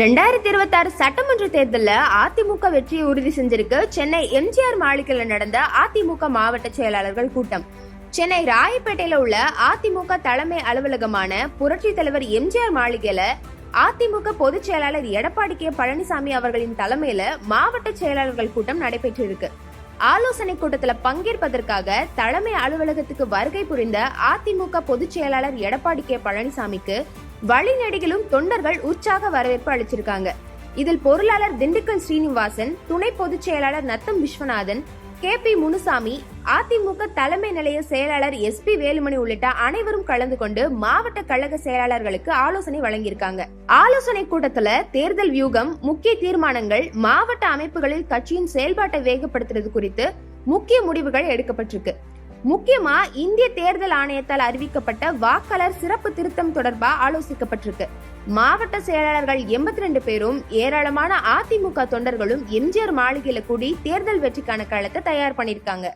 ரெண்டாயிரத்தி இருபத்தி ஆறு சட்டமன்ற தேர்தலில் அதிமுக வெற்றியை உறுதி செஞ்சிருக்கு. சென்னை எம்ஜிஆர் மாளிகையில் நடந்த அதிமுக மாவட்ட செயலாளர்கள் கூட்டம். சென்னை ராயப்பேட்டையில உள்ள அதிமுக தலைமை அலுவலகமான புரட்சி தலைவர் எம்ஜிஆர் மாளிகையில அதிமுக பொதுச் செயலாளர் எடப்பாடி கே பழனிசாமி அவர்களின் தலைமையில மாவட்ட செயலாளர்கள் கூட்டம் நடைபெற்றிருக்கு. ஆலோசனை கூட்டத்தில் பங்கேற்பதற்காக தலைமை அலுவலகத்துக்கு வருகை புரிந்த அதிமுக பொதுச் செயலாளர் எடப்பாடி கே பழனிசாமிக்கு வழிநெடுகிலும் தொண்டர்கள் உற்சாக வரவேற்பு அளிச்சிருக்காங்க. இதில் பொருளாளர் திண்டுக்கல் ஸ்ரீனிவாசன் துணை பொதுச் செயலாளர் நத்தம் விஸ்வநாதன் கே பி முனுசாமி அதிமுக தலைமை நிலைய செயலாளர் எஸ் பி வேலுமணி உள்ளிட்ட அனைவரும் கலந்து கொண்டு மாவட்ட கழக செயலாளர்களுக்கு ஆலோசனை வழங்கியிருக்காங்க. ஆலோசனை கூட்டத்துல தேர்தல் வியூகம் முக்கிய தீர்மானங்கள் மாவட்ட அமைப்புகளில் கட்சியின் செயல்பாட்டை வேகப்படுத்துறது குறித்து முக்கிய முடிவுகள் எடுக்கப்பட்டிருக்கு. முக்கியமா இந்திய தேர்தல் ஆணையத்தால் அறிவிக்கப்பட்ட வாக்காளர் சிறப்பு திருத்தம் தொடர்பா ஆலோசிக்கப்பட்டிருக்கு. மாவட்ட செயலாளர்கள் எண்பத்தி ரெண்டு பேரும் ஏராளமான அதிமுக தொண்டர்களும் எம்ஜிஆர் மாளிகையில கூடி தேர்தல் வெற்றிக்கான களத்தை தயார் பண்ணிருக்காங்க